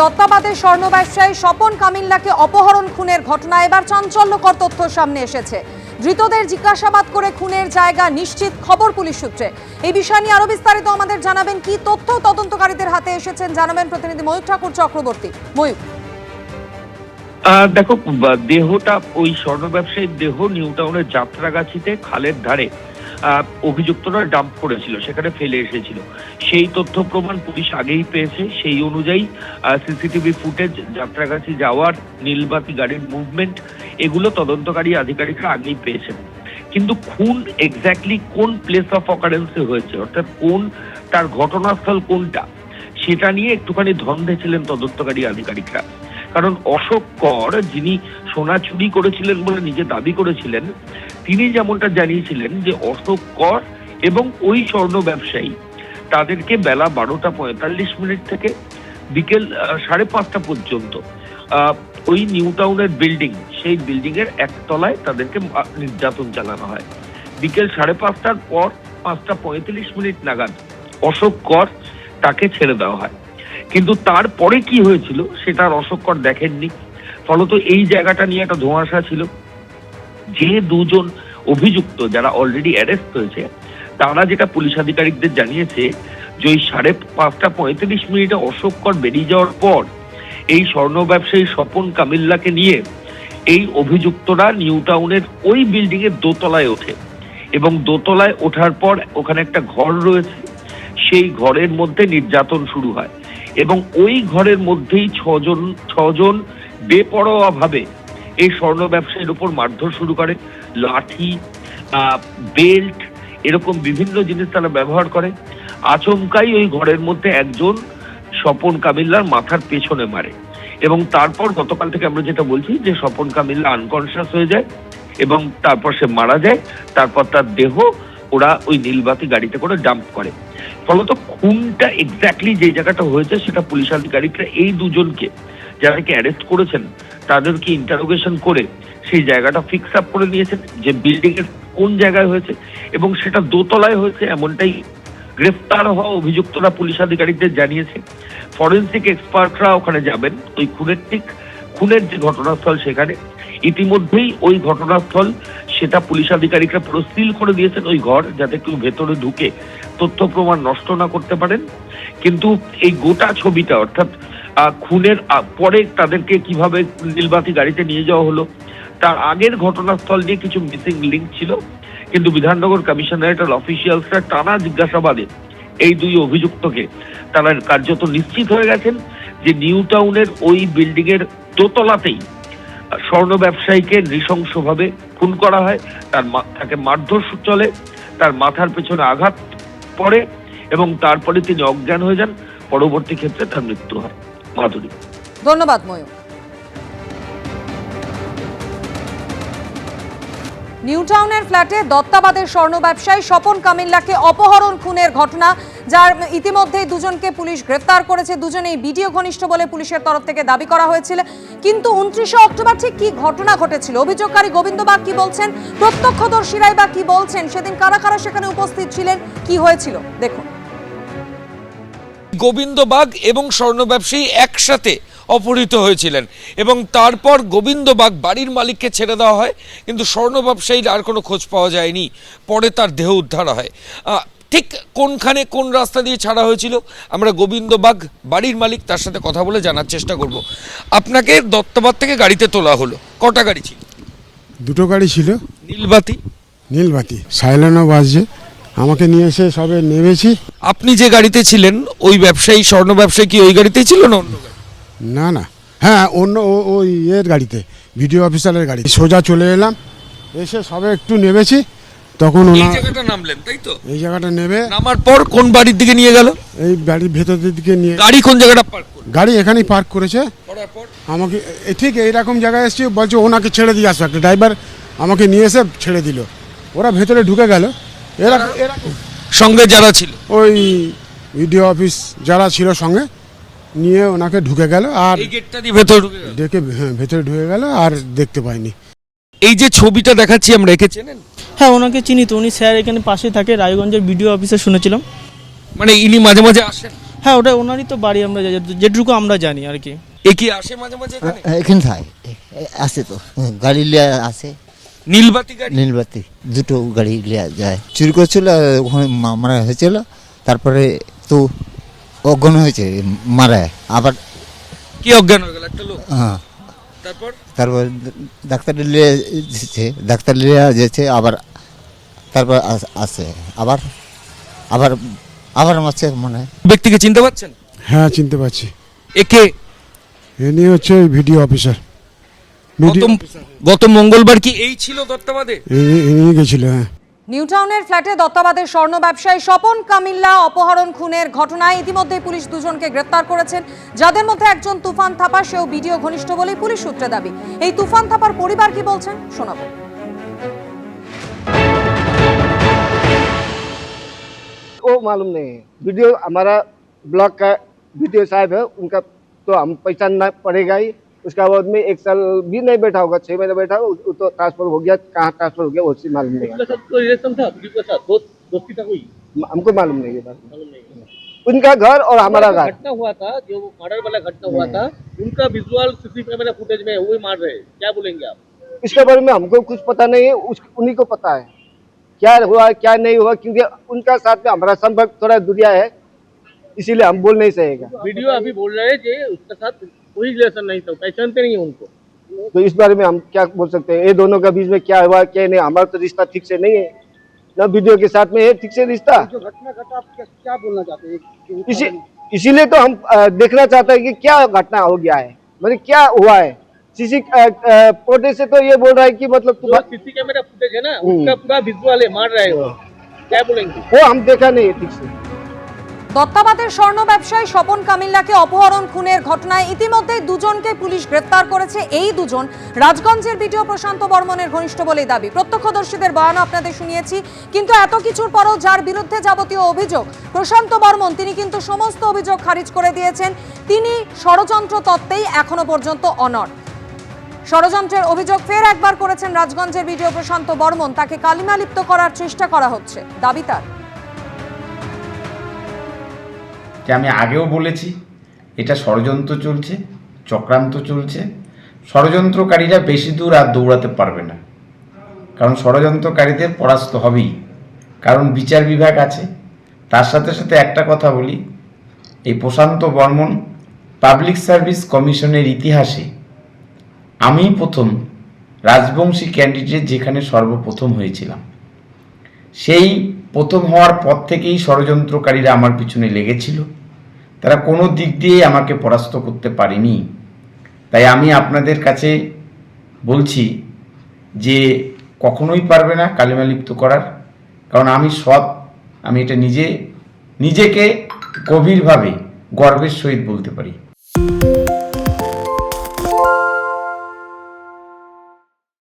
দত্তাবাদের স্বর্ণ ব্যবসায়ী স্বপন কামিল্লাকে অপহরণ খুনের ঘটনা। এবার চাঞ্চল্যকর তথ্য সামনে এসেছে। ধৃতদের জিজ্ঞাসাবাদ করে খুনের জায়গা নিশ্চিত খবর পুলিশ সূত্রে। এই বিষয় নিয়ে আরও বিস্তারিত আমাদের জানাবেন কি তথ্য তদন্তকারীদের হাতে এসেছেন জানাবেন প্রতিনিধি ময়ূর ঠাকুর চক্রবর্তী। ময়ূর। দেখো দেহটা ওই স্বর্ণ ব্যবসায়ীর দেহ নিউ টাউনের যাত্রাগাছিতে খালের ধারে। অভিযুক্তরা ডাম্প করেছিল, সেখানে ফেলে এসেছিল। সেই তথ্য প্রমাণ পুলিশ আগেই পেয়েছে। সেই অনুযায়ী সিসিটিভি ফুটেজ, যাত্রাগাছি যাওয়ার, নীলবাতি গাড়ির মুভমেন্ট এগুলো তদন্তকারী আধিকারিকরা আগেই পেয়েছেন। কিন্তু খুন এক্স্যাক্টলি কোন প্লেস অফ অকারেন্সে হয়েছে? অর্থাৎ কোন, তার ঘটনাস্থল কোনটা? সেটা নিয়ে একটুখানি ধন্দে ছিলেন তদন্তকারী আধিকারিকরা। কারণ অশোক কর, যিনি সোনা চুরি করেছিলেন বলে নিজে দাবি করেছিলেন তিনি যেমনটা জানিয়েছিলেন যে অশোক কর এবং ওই স্বর্ণ ব্যবসায়ী, তাদেরকে বেলা বারোটা পঁয়তাল্লিশ মিনিট থেকে বিকেল সাড়ে পাঁচটা পর্যন্ত ওই নিউ টাউনের বিল্ডিং, সেই বিল্ডিং এর একতলায় তাদেরকে নির্যাতন চালানো হয়। বিকেল সাড়ে পাঁচটার পর পাঁচটা পঁয়ত্রিশ মিনিট নাগাদ অশোক কর তাকে ছেড়ে দেওয়া হয়। কিন্তু তারপরে কি হয়েছিল সেটা আর অশোক কর দেখেননি। ফলত এই জায়গাটা নিয়ে একটা ধোঁয়াশা ছিল। যে দুজন অভিযুক্ত যারা অলরেডি অ্যারেস্ট হয়েছে, তারা যেটা পুলিশ আধিকারিকদের জানিয়েছে যে ওই সাড়ে পাঁচটা পঁয়ত্রিশ মিনিটে অশোক কর বেরিয়ে যাওয়ার পর এই স্বর্ণ ব্যবসায়ী স্বপন কামিল্লাকে নিয়ে এই অভিযুক্তরা নিউ টাউনের ওই বিল্ডিং এর দোতলায় ওঠে এবং দোতলায় ওঠার পর ওখানে একটা ঘর রয়েছে। সেই ঘরের মধ্যে নির্যাতন শুরু হয় এবং ওই ঘরের মধ্যেই ছজন ছজন বেপরোয়া ভাবে এই স্বর্ণ ব্যবসায়ীর উপর মারধর শুরু করে, লাঠি বেল্ট, এরকম বিভিন্ন জিনিস তারা ব্যবহার করে। আচমকাই ওই ঘরের মধ্যে একজন স্বপন কামিল্লার মাথার পেছনে মারে। এবং তারপর গতকাল থেকে আমরা যেটা বলছি যে স্বপন কামিল্লা আনকনসিয়াস হয়ে যায় এবং তারপর সে মারা যায়, তারপর তার দেহ ওরা ওই নীলবাতি গাড়িতে করে ডাম্প করে। ফলত খুনটা এক্স্যাক্টলি যে জায়গাটা হয়েছে সেটা পুলিশ আধিকারিকরা এই দুজনকে, যাদেরকে অ্যারেস্ট করেছেন তাদেরকে ইন্টারোগেশন করে সেই জায়গাটা ফিক্স আপ করে নিয়েছেন যে বিল্ডিং এর কোন জায়গায় হয়েছে এবং সেটা দোতলায় হয়েছে এমনটাই গ্রেফতার হওয়া অভিযুক্তরা পুলিশ আধিকারিকদের জানিয়েছে। ফরেন্সিক এক্সপার্টরা ওখানে যাবেন, ওই খুনের ঠিক খুনের যে ঘটনাস্থল সেখানে। ইতিমধ্যেই ওই ঘটনাস্থল সেটা পুলিশ আধিকারিকরা পুরো সিল করে দিয়েছেন ওই ঘর, যাতে কেউ ভেতরে ঢুকে তথ্য প্রমাণ নষ্ট না করতে পারেন। কিন্তু এই গোটা ছবিটা, অর্থাৎ খুনের পরে তাদেরকে কীভাবে নীলবাতি গাড়িতে নিয়ে যাওয়া হলো, তার আগের ঘটনাস্থল নিয়ে কিছু মিসিং লিঙ্ক ছিল, কিন্তু বিধাননগর কমিশনারেটের অফিসিয়ালসরা টানা জিজ্ঞাসাবাদে এই দুই অভিযুক্তকে তারা কার্যত নিশ্চিত হয়ে গেছেন যে নিউ টাউনের ওই বিল্ডিং এর দোতলাতেই স্বর্ণ ব্যবসায়ীকে নৃশংসভাবে খুন করা হয়, তার তাকে মারধর চলে, তার মাথার পেছনে আঘাত পড়ে এবং তারপরে তিনি অজ্ঞান হয়ে যান, পরবর্তী ক্ষেত্রে তার মৃত্যু হয়। মাধুরী ধন্যবাদ, ময়ূর। নিউ টাউনের ফ্ল্যাটে দত্তাবাদের স্বর্ণ ব্যবসায়ী স্বপন কামিল্লাকে অপহরণ খুনের ঘটনা, যার ইতিমধ্যেই দুজনকে পুলিশ গ্রেফতার করেছে। দুজনেই বিডিও ঘনিষ্ঠ বলে পুলিশের তরফ থেকে দাবি করা হয়েছিল। কিন্তু উনত্রিশে অক্টোবর ঠিক কি ঘটনা ঘটেছিল? অভিযোগকারী গোবিন্দ বাগ কি বলছেন? প্রত্যক্ষদর্শীরাই বা কি বলছেন? সেদিন কারা কারা সেখানে উপস্থিত ছিলেন? কি হয়েছিল? দেখুন। গোবিন্দ বাগ এবং স্বর্ণ ব্যবসায়ী একসাথে অপহৃত হয়েছিলেন। এবং তারপর গোবিন্দ বাগ বাড়ির মালিককে ছেড়ে দেওয়া হয় কিন্তু স্বর্ণ ব্যবসায়ীর আর কোনো খোঁজ পাওয়া যায়নি। পরে তার দেহ উদ্ধার হয়। ঠিক কোনখানে কোন রাস্তা দিয়ে ছাড়া হয়েছিল আমরা গোবিন্দ বাগ বাড়ির মালিক তার সাথে কথা বলে জানার চেষ্টা করব। আপনাকে দত্তবাদ থেকে গাড়িতে তোলা হলো। কটা গাড়ি ছিল? দুটো গাড়ি ছিল। নীলবাতি। নীলবাতি সাইলেনও বাজছে আমাকে নিয়ে এসে সবে নেমেছি। আপনি যে গাড়িতে ছিলেন ওই ব্যবসায়ী স্বর্ণ ব্যবসায়ী কি ওই গাড়িতেই ছিল না অন্য গাড়ি? না না। হ্যাঁ অন্য ও- ওই এর গাড়িতে ভিডিও অফিসারের গাড়ি সোজা চলে এলাম এসে সবে একটু নেমেছি তখন এই ওনা জায়গাটা নামলেন তাই তো? এই জায়গাটা নেবে নামার পর কোন বাড়ির দিকে নিয়ে গেল? এই বাড়ির ভেতরের দিকে নিয়ে গাড়ি কোন জায়গাটা পার্ক করল গাড়ি এখানেই পার্ক করেছে। করার পর? আমাকে এ- ঠিক এইরকম জায়গায় এসেছি বলছে ওনাকে ছেড়ে দিয়ে আসো একটা ড্রাইভার আমাকে নিয়ে এসে ছেড়ে দিল। ওরা ভেতরে ঢুকে গেল। এরা সঙ্গে যারা ছিল। ওই ভিডিও অফিস যারা ছিল সঙ্গে নিয়ে ওনাকে ঢুকে গেল আর গেটটা দিয়ে ভেতরে ঢুকে গেল। ডেকে হ্যাঁ ভেতরে ঢুকে গেল আর দেখতে পাইনি। এই যে ছবিটা দেখাচ্ছি আমরা একে চেনেন? হ্যাঁ ওনাকে চিনি তো। উনি স্যার এখানে পাশে থাকে রায়গঞ্জের বিডিও অফিসে শুনেছিলাম। মানে ইনি মাঝে মাঝে আসেন? হ্যাঁ ওটা ওনারই তো বাড়ি আমরা যেটুকু আমরা জানি আর কি। এ কি আসে মাঝে মাঝে এখানে? এখানে থাকে। আসে তো। গাড়ি আসে। নীলবাতি গাড়ি? নীলবাতি দুটো গাড়ি লিয়ে যায়। চুরি করছিল ওখানে মা- মারা হয়েছিল তারপরে তো অজ্ঞান হয়েছে মারা। আবার কি অজ্ঞান হয়ে গেল? একটা লোক? হ্যাঁ। তারপর? তারপর ডাক্তার নিয়ে যেছে ডাক্তার নিয়ে যেছে আবার তারপর আসে আবার আবার আবার মারছে মনে। হয় ব্যক্তিকে চিনতে পারছেন হ্যাঁ চিনতে পারছি একে ইনি হচ্ছে ওই ভিডিও অফিসার। গত ভিডিও গত মঙ্গলবার কি এই ছিল দত্তাবাদে ইনি ইনি গেছিল হ্যাঁ নিউটাউনের ফ্ল্যাটে দত্তাবাদের স্বর্ণ ব্যবসায়ী স্বপন কামিল্লা অপহরণ খুনের ঘটনায় ইতিমধ্যেই পুলিশ দুজনকে গ্রেপ্তার করেছেন যাদের মধ্যে একজন তুফান থাপা সেও ভিডিও ঘনিষ্ঠ বলেই পুলিশ সূত্রে দাবি এই তুফান থাপার পরিবার কি বলছেন শোনাবো वो मालूम नहीं है वीडियो हमारा ब्लॉक का वीडियो साहब है उनका तो हम पहचानना पड़ेगा ही उसका बाद में एक साल भी नहीं बैठा होगा छह महीने बैठा होगा वो तो ट्रांसफ़र हो गया कहाँ ट्रांसफ़र हो गया वो मालूम नहीं है। हमको मालूम नहीं है उनका घर और हमारा घर। घटना हुआ था जो मर्डर वाला घटना हुआ था उनका विजुअल सीसीटीवी फुटेज में वही मार रहे क्या बोलेंगे आप? इसके बारे में हमको कुछ पता नहीं है उस उन्हीं को पता है। क्या हुआ क्या नहीं हुआ क्योंकि उनका साथ में हमारा संपर्क थोड़ा दूरिया है इसीलिए हम बोल नहीं सकेगा। वीडियो अभी बोल रहे हैं उसके साथ कोई रिलेशन नहीं था पहचानते नहीं है उनको। तो इस बारे में हम क्या बोल सकते हैं? ये दोनों का बीच में क्या हुआ क्या नहीं? हमारा तो रिश्ता ठीक से नहीं है। ना वीडियो के साथ में है ठीक से रिश्ता? जो घटना घटा आप क्या, क्या बोलना चाहते हैं? इसी इसीलिए तो हम देखना चाहते हैं कि क्या घटना हो गया है। मतलब क्या हुआ है? सीसी फुटेज से तो ये बोल रहा है कि मतलब जो तुम्हा- सीसी कैमरा फुटेज है ना हम्म। उसका पूरा विजुअल है मार रहे हो। क्या बोलेंगे? वो हम देखा नहीं है ठीक से। দত্তাবাদের স্বর্ণ ব্যবসায়ী স্বপন কামিল্লাকে অপহরণ খুনের ঘটনায় ইতিমধ্যেই দুজনকে পুলিশ গ্রেপ্তার করেছে। এই দুজন রাজগঞ্জের বিডিও প্রশান্ত বর্মনের ঘনিষ্ঠ বলেই দাবি। প্রত্যক্ষদর্শীদের বয়ানও আপনাদের শুনিয়েছি, কিন্তু এত কিছুর পরও যার বিরুদ্ধে যাবতীয় অভিযোগ, প্রশান্ত বর্মন, তিনি কিন্তু সমস্ত অভিযোগ খারিজ করে দিয়েছেন। তিনি ষড়যন্ত্র তত্ত্বেই এখনও পর্যন্ত অনড়। ষড়যন্ত্রের অভিযোগ ফের একবার করেছেন রাজগঞ্জের বিডিও প্রশান্ত বর্মন। তাকে কালিমালিপ্ত করার চেষ্টা করা হচ্ছে। দাবি তার। যে আমি আগেও বলেছি, এটা ষড়যন্ত্র চলছে, চক্রান্ত চলছে। ষড়যন্ত্রকারীরা বেশি দূর আর দৌড়াতে পারবে না। কারণ ষড়যন্ত্রকারীদের পরাস্ত হবেই। কারণ বিচার বিভাগ আছে। তার সাথে সাথে একটা কথা বলি, এই প্রশান্ত বর্মন পাবলিক সার্ভিস কমিশনের ইতিহাসে আমি প্রথম রাজবংশী ক্যান্ডিডেট যেখানে সর্বপ্রথম হয়েছিলাম। সেই প্রথম হওয়ার পর থেকেই ষড়যন্ত্রকারীরা আমার পিছনে লেগেছিল। তারা কোনো দিক দিয়ে আমাকে পরাস্ত করতে পারেনি। তাই আমি আপনাদের কাছে বলছি যে কখনোই পারবে না কালিমালিপ্ত করার। কারণ আমি সৎ, আমি এটা নিজে, নিজেকে গভীরভাবে গর্বের সহিত বলতে পারি।